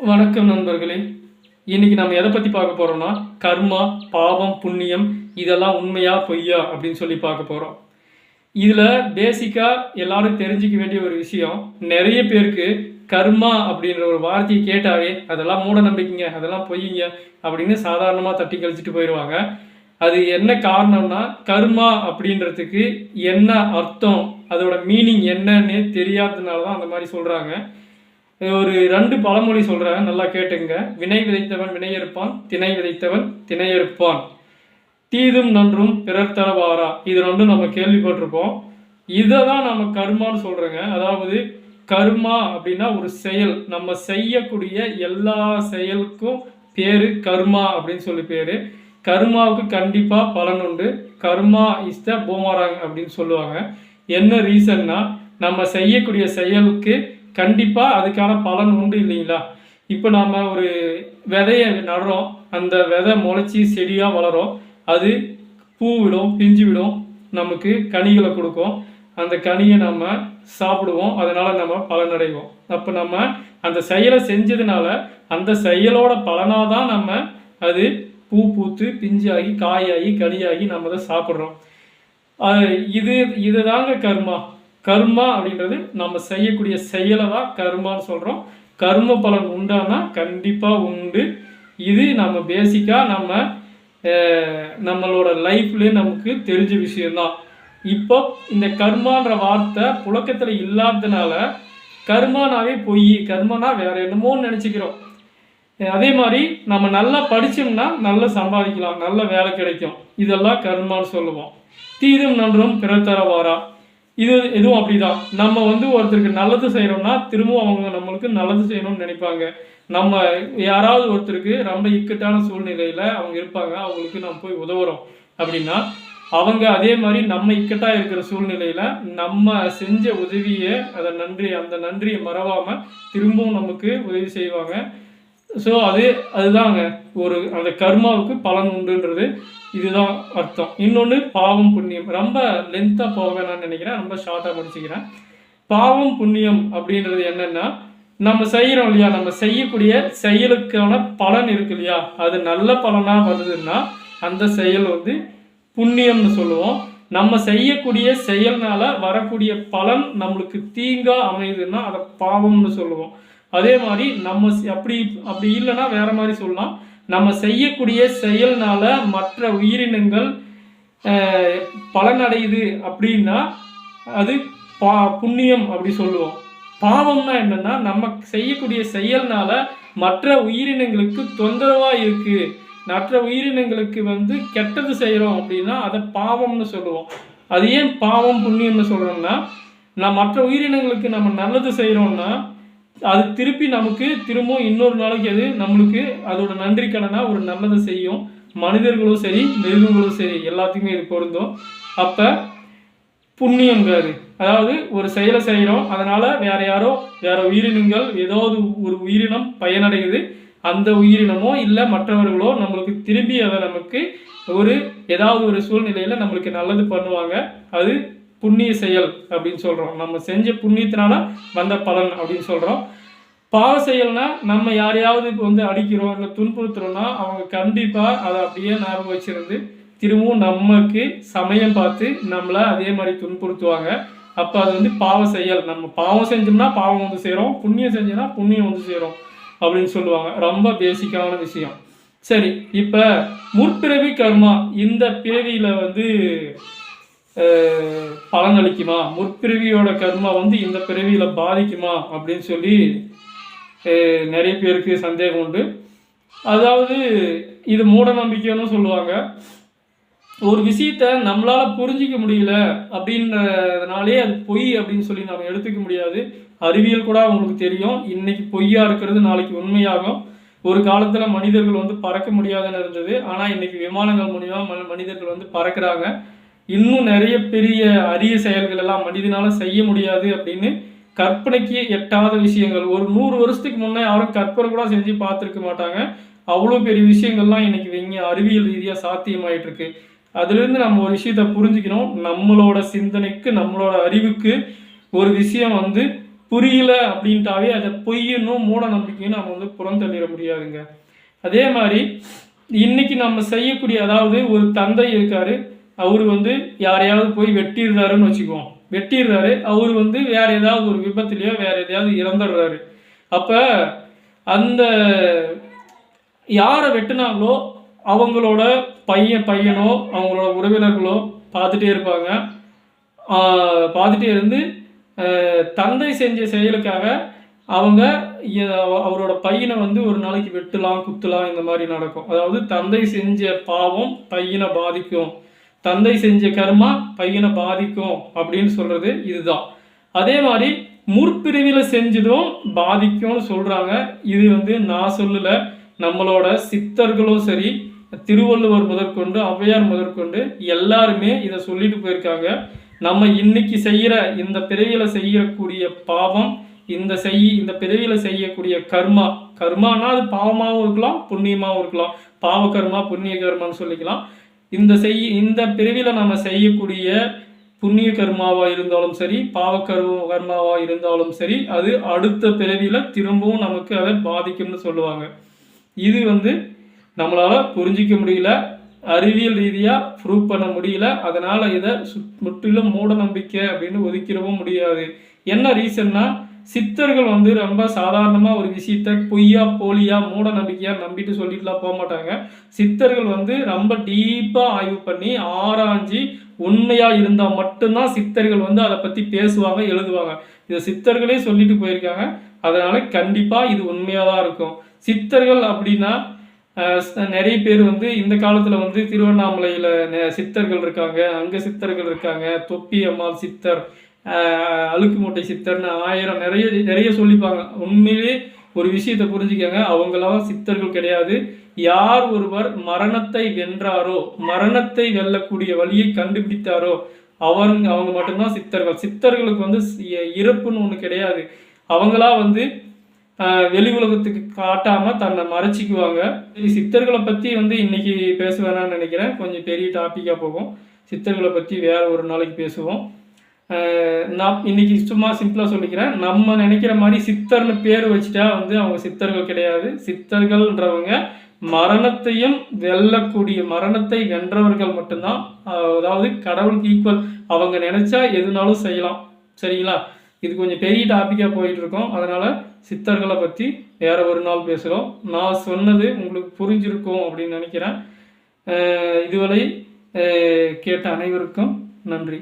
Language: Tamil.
வணக்கம் நண்பர்களே. இன்னைக்கு நம்ம எதை பற்றி பார்க்க போகிறோம்னா கர்மா பாவம் புண்ணியம் இதெல்லாம் உண்மையா பொய்யா அப்படின்னு சொல்லி பார்க்க போகிறோம் இதில் பேசிக்காக எல்லாரும் தெரிஞ்சுக்க வேண்டிய ஒரு விஷயம் நிறைய பேருக்கு கர்மா அப்படின்ற ஒரு வார்த்தையை கேட்டாவே அதெல்லாம் மூட நம்பிக்கைங்க அதெல்லாம் பொய்யுங்க அப்படின்னு சாதாரணமாக தட்டி கழிச்சிட்டு போயிடுவாங்க அது என்ன காரணம்னா கர்மா அப்படின்றதுக்கு என்ன அர்த்தம் அதோட மீனிங் என்னன்னு தெரியாததுனால தான் அந்த மாதிரி சொல்கிறாங்க ஒரு ரெண்டு பழமொழி சொல்கிறேன் நல்லா கேட்டுங்க. வினை விதைத்தவன் வினையறுப்பான் திணை விதைத்தவன் திணையறுப்பான் தீதும் நன்றும் பிறர் தரவாரா? இது ரெண்டும் நம்ம கேள்விப்பட்டிருப்போம். இதை தான் நம்ம கர்மான்னு சொல்கிறேங்க அதாவது கர்மா அப்படின்னா ஒரு செயல். நம்ம செய்யக்கூடிய எல்லா செயலுக்கும் பேர் கர்மா அப்படின்னு சொல்லி பேர். கர்மாவுக்கு கண்டிப்பாக பலன் உண்டு. கர்மா இஸ் த பூமராங் அப்படின்னு சொல்லுவாங்க. என்ன ரீசன்னா நம்ம செய்யக்கூடிய செயலுக்கு கண்டிப்பாக அதுக்கான பலன் உண்டு இல்லைங்களா? இப்போ நாம் ஒரு விதையை நடுறோம். அந்த விதை முளைச்சி செடியாக வளரும். அது பூ விடும் பிஞ்சு விடும் நமக்கு கனிகளை கொடுக்கும். அந்த கனியை நம்ம சாப்பிடுவோம். அதனால் நம்ம பலனடைவோம். அப்போ நம்ம அந்த செயலை செஞ்சதுனால அந்த செயலோட பலனாக தான் நம்ம அது பூ பூத்து பிஞ்சாகி காயாகி கனியாகி நம்ம அதை சாப்பிட்றோம். இது இது இதுதாங்க கர்மா. கர்மா அப்படின்றது நம்ம செய்யக்கூடிய செயலை தான் கர்மான்னு சொல்கிறோம் கர்ம பலன் உண்டானா கண்டிப்பாக உண்டு. இது நம்ம பேசிக்காக நம்ம நம்மளோட லைஃப்லேயே நமக்கு தெரிஞ்ச விஷயம்தான். இப்போ இந்த கர்மான்ற வார்த்தை புழக்கத்தில் இல்லாததுனால கர்மானாவே பொய் கர்மனா வேற என்னமோன்னு நினச்சிக்கிறோம். அதே மாதிரி நம்ம நல்லா படித்தோம்னா நல்லா சம்பாதிக்கலாம் நல்ல வேலை கிடைக்கும். இதெல்லாம் கர்மான்னு சொல்லுவோம். தீதும் நன்றும் பிறர் தரவாரா? இது இதுவும் அப்படிதான். நம்ம வந்து ஒருத்தருக்கு நல்லது செய்கிறோம்னா திரும்பவும் அவங்க நம்மளுக்கு நல்லது செய்யணும்னு நினைப்பாங்க. நம்ம யாராவது ஒருத்தருக்கு ரொம்ப இக்கட்டான சூழ்நிலையில் அவங்க இருப்பாங்க. அவங்களுக்கு நம்ம போய் உதவுறோம் அப்படின்னா அவங்க அதே மாதிரி நம்ம இக்கட்டா இருக்கிற சூழ்நிலையில நம்ம செஞ்ச உதவியை அதை நன்றி அந்த நன்றியை மறவாம திரும்பவும் நமக்கு உதவி செய்வாங்க. ஸோ அது அதுதாங்க. ஒரு அந்த கர்மாவுக்கு பலன் உண்டுன்றது. இதுதான் அர்த்தம். இன்னொன்று பாவம் புண்ணியம். ரொம்ப லென்த்தாக போக வேணாம்னு நினைக்கிறேன். ரொம்ப ஷார்ட்டாக முடிச்சுக்கிறேன். பாவம் புண்ணியம் அப்படின்றது என்னென்னா நம்ம செய்கிறோம் இல்லையா? நம்ம செய்யக்கூடிய செயலுக்கான பலன் இருக்கு இல்லையா? அது நல்ல பலனாக வருதுன்னா அந்த செயல் வந்து புண்ணியம்னு சொல்லுவோம். நம்ம செய்யக்கூடிய செயல்னால வரக்கூடிய பலன் நம்மளுக்கு தீங்கா அமையுதுன்னா அதை பாவம்னு சொல்லுவோம். அதே மாதிரி நம்ம அப்படி அப்படி இல்லைன்னா வேற மாதிரி சொல்லலாம். நம்ம செய்யக்கூடிய செயல்னால மற்ற உயிரினங்கள் பலனடையுது அப்படின்னா அது பா புண்ணியம் அப்படி சொல்லுவோம். பாவம்னா என்னன்னா நம்ம செய்யக்கூடிய செயல்னால மற்ற உயிரினங்களுக்கு தொந்தரவா இருக்கு. மற்ற உயிரினங்களுக்கு வந்து கெட்டது செய்கிறோம் அப்படின்னா அதை பாவம்னு சொல்லுவோம். அது ஏன் பாவம் புண்ணியம்னு சொல்கிறோம்னா நான் மற்ற உயிரினங்களுக்கு நம்ம நல்லது செய்கிறோம்னா அது திருப்பி நமக்கு திரும்பவும் இன்னொரு நாளைக்கு அது நம்மளுக்கு அதோட நன்றி கடனாக ஒரு நல்லதை செய்யும். மனிதர்களும் சரி மிருகங்களும் சரி எல்லாத்துக்குமே இது பொருந்தும். அப்போ புண்ணியங்கிறது அதாவது ஒரு செயலை செய்கிறோம் அதனால் வேறு யாரோ வேறு உயிரினங்கள் ஏதாவது ஒரு உயிரினம் பயனடையுது அந்த உயிரினமோ இல்லை மற்றவர்களோ நம்மளுக்கு திரும்பி அதை நமக்கு ஒரு ஏதாவது ஒரு சூழ்நிலையில் நம்மளுக்கு நல்லது பண்ணுவாங்க. அது புண்ணிய செயல் அப்படின்னு சொல்கிறோம் நம்ம செஞ்ச புண்ணியத்தினால வந்த பலன் அப்படின்னு சொல்கிறோம் பாவ செயல்னா நம்ம யாரையாவது இப்போ வந்து அடிக்கிறோம் இல்லை துன்புறுத்துறோம்னா அவங்க கண்டிப்பாக அதை அப்படியே ஞாபகம் வச்சிருந்து திரும்பவும் நமக்கு சமயம் பார்த்து நம்மளை அதே மாதிரி துன்புறுத்துவாங்க. அப்போ அது வந்து பாவ செயல். நம்ம பாவம் செஞ்சோம்னா பாவம் வந்து சேரும். புண்ணியம் செஞ்சோம்னா புண்ணியம் வந்து சேரும் அப்படின்னு சொல்லுவாங்க. ரொம்ப பேசிக்கான விஷயம். சரி இப்போ முற்பிறவி கர்மா இந்த பிறவியில் வந்து பலனளிக்குமா முற்பிறவியோட கர்மா வந்து இந்த பிறவியில் பாதிக்குமா? அப்படின்னு சொல்லி நிறைய பேருக்கு சந்தேகம் உண்டு. அதாவது இது மூட நம்பிக்கைன்னு சொல்லுவாங்க. ஒரு விஷயத்த நம்மளால் புரிஞ்சிக்க முடியல அப்படின்றதுனாலே அது பொய் அப்படின்னு சொல்லி நம்ம எடுத்துக்க முடியாது. அறிவியல் கூட அவங்களுக்கு தெரியும். இன்னைக்கு பொய்யா இருக்கிறது நாளைக்கு உண்மையாகும். ஒரு காலத்தில் மனிதர்கள் வந்து பறக்க முடியாதுன்னு இருந்தது. ஆனால் இன்னைக்கு விமானங்கள் மூலியமாக ம- மனிதர்கள் வந்து பறக்கிறாங்க. இன்னும் நிறைய பெரிய அரிய செயல்கள் எல்லாம் மனிதனால செய்ய முடியாது அப்படின்னு கற்பனைக்கு எட்டாத விஷயங்கள். ஒரு நூறு வருஷத்துக்கு முன்னே யாரும் கற்பனை கூட செஞ்சு பார்த்துருக்க மாட்டாங்க. அவ்வளோ பெரிய விஷயங்கள்லாம் இன்னைக்கு இங்கே அறிவியல் ரீதியாக சாத்தியமாயிட்டு இருக்கு அதுலேருந்து நம்ம ஒரு விஷயத்த புரிஞ்சுக்கணும். நம்மளோட சிந்தனைக்கு நம்மளோட அறிவுக்கு ஒரு விஷயம் வந்து புரியல அப்படின்ட்டாவே அதை பொய்யணும் மூட நம்பிக்கைன்னு நம்ம வந்து புறந்தள்ளிட முடியாதுங்க. அதே மாதிரி இன்னைக்கு நம்ம செய்யக்கூடிய அதாவது ஒரு தந்தை இருக்காரு. அவர் வந்து யாரையாவது போய் வெட்டிடுறாருன்னு வச்சுக்குவோம். வெட்டிடுறாரு அவர் வந்து வேறு ஏதாவது ஒரு விபத்துலேயோ வேறு எதையாவது இறந்துடுறாரு. அப்போ அந்த யாரை வெட்டினாங்களோ அவங்களோட பையன் பையனோ அவங்களோட உறவினர்களோ பார்த்துட்டே இருப்பாங்க. பார்த்துட்டே இருந்து தந்தை செஞ்ச செயலுக்காக அவங்க அவரோட பையனை வந்து ஒரு நாளைக்கு வெட்டலாம் குத்தலாம் இந்த மாதிரி நடக்கும். அதாவது தந்தை செஞ்ச பாவம் பையனை பாதிக்கும். தந்தை செஞ்ச கர்மா பையனை பாதிக்கும் அப்படின்னு சொல்கிறது இதுதான். அதே மாதிரி முற்பிரிவில் செஞ்சதும் பாதிக்கும்னு சொல்கிறாங்க இது வந்து நான் சொல்லல நம்மளோட சித்தர்களும் சரி திருவள்ளுவர் முதற்கொண்டு ஔவையார் முதற்கொண்டு எல்லாருமே இதை சொல்லிட்டு போயிருக்காங்க. நம்ம இன்னைக்கு செய்கிற இந்த பிறவியில் செய்யக்கூடிய பாவம் இந்த செய் இந்த பிறவியில் செய்யக்கூடிய கர்மா கர்மானா அது பாவமாகவும் இருக்கலாம் புண்ணியமாகவும் இருக்கலாம். பாவ கர்மா புண்ணிய கர்மான்னு சொல்லிக்கலாம். இந்த செய் இந்த பிரிவில் நம்ம செய்யக்கூடிய புண்ணிய கர்மாவாக இருந்தாலும் சரி பாவக்கர்ம கர்மாவாக இருந்தாலும் சரி அது அடுத்த பிறவியில் திரும்பவும் நமக்கு அதை பாதிக்கும்னு சொல்லுவாங்க. இது வந்து நம்மளால் புரிஞ்சிக்க முடியல அறிவியல் ரீதியாக ப்ரூவ் பண்ண முடியல அதனால் இதை சுத்- முற்றிலும் மூட நம்பிக்கை அப்படின்னு ஒதுக்கிடவும் முடியாது. என்ன ரீசன்னா சித்தர்கள் வந்து ரொம்ப சாதாரணமா ஒரு விஷயத்த பொய்யா போலியா மூட நம்பிக்கையா நம்பிட்டு சொல்லிட்டுலாம் போக மாட்டாங்க. சித்தர்கள் வந்து ரொம்ப டீப்பா ஆய்வு பண்ணி ஆராய்ஞ்சி உண்மையா இருந்தா மட்டும்தான் சித்தர்கள் வந்து அதை பத்தி பேசுவாங்க எழுதுவாங்க. இதை சித்தர்களே சொல்லிட்டு போயிருக்காங்க. அதனால கண்டிப்பா இது உண்மையாக தான் இருக்கும். சித்தர்கள் அப்படின்னா அஹ், நிறைய பேர் வந்து இந்த காலத்துல வந்து திருவண்ணாமலையில சித்தர்கள் இருக்காங்க. அங்க சித்தர்கள் இருக்காங்க. தொப்பி அம்மாள் சித்தர். அழுக்கு மூட்டை சித்தர்னு ஆயிரம் நிறைய நிறைய சொல்லிப்பாங்க. உண்மையிலே ஒரு விஷயத்தை புரிஞ்சுக்கோங்க. அவங்களா சித்தர்கள் கிடையாது. யார் ஒருவர் மரணத்தை வென்றாரோ மரணத்தை வெல்லக்கூடிய வழியை கண்டுபிடித்தாரோ அவங்க அவங்க மட்டும்தான் சித்தர்கள். சித்தர்களுக்கு வந்து இறப்புன்னு ஒன்று கிடையாது. அவங்களா வந்து வெளி உலகத்துக்கு காட்டாம தன்னை மறைச்சிக்குவாங்க. சித்தர்களை பத்தி வந்து இன்னைக்கு பேச வேணாம்னு நினைக்கிறேன். கொஞ்சம் பெரிய டாப்பிக்காக போகும். சித்தர்களை பத்தி வேற ஒரு நாளைக்கு பேசுவோம். நான் இன்னைக்கு சும்மா சிம்பிளாக சொல்லிக்கிறேன். நம்ம நினைக்கிற மாதிரி சித்தர்னு பேர் வச்சுட்டா வந்து அவங்க சித்தர்கள் கிடையாது. சித்தர்கள்ன்றவங்க மரணத்தையும் வெல்லக்கூடிய மரணத்தை வென்றவர்கள் மட்டும்தான். அதாவது கடவுளுக்கு ஈக்குவல் அவங்க நினைச்சா எதுனாலும் செய்யலாம். சரிங்களா? இது கொஞ்சம் பெரிய டாப்பிக்காக போயிட்டு இருக்கோம் அதனால சித்தர்களை பற்றி வேற ஒரு நாள் பேசுகிறோம் நான் சொன்னது உங்களுக்கு புரிஞ்சிருக்கும் அப்படின்னு நினைக்கிறேன். இதுவரை கேட்ட அனைவருக்கும் நன்றி.